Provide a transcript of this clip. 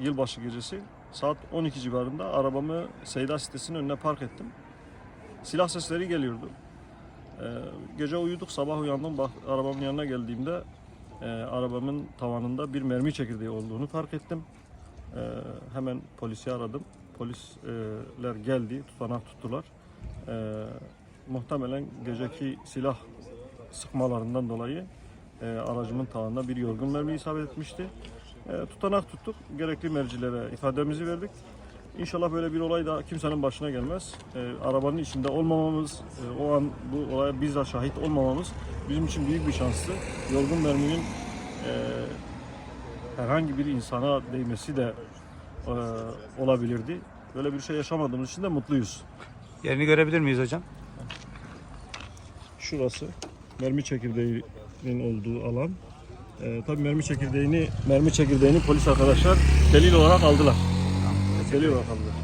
yılbaşı gecesi saat 12 civarında arabamı Seyda sitesinin önüne park ettim. Silah sesleri geliyordu. Ee, gece uyuduk, sabah uyandım. Bak, arabamın yanına geldiğimde e, arabamın tavanında bir mermi çekirdeği olduğunu fark ettim. Ee, hemen polisi aradım. Polisler geldi, tutanak tuttular. Ee, muhtemelen geceki silah sıkmalarından dolayı e, aracımın tavanına bir yorgun mermi isabet etmişti. E, tutanak tuttuk. Gerekli mercilere ifademizi verdik. İnşallah böyle bir olay da kimsenin başına gelmez. E, arabanın içinde olmamamız, e, o an bu olaya bizzat şahit olmamamız bizim için büyük bir şanstı. Yorgun merminin e, herhangi bir insana değmesi de e, olabilirdi. Böyle bir şey yaşamadığımız için de mutluyuz. Yerini görebilir miyiz hocam? Şurası mermi çekirdeğinin olduğu alan. Ee, tabii mermi çekirdeğini mermi çekirdeğini polis arkadaşlar delil olarak aldılar. Delil olarak aldılar.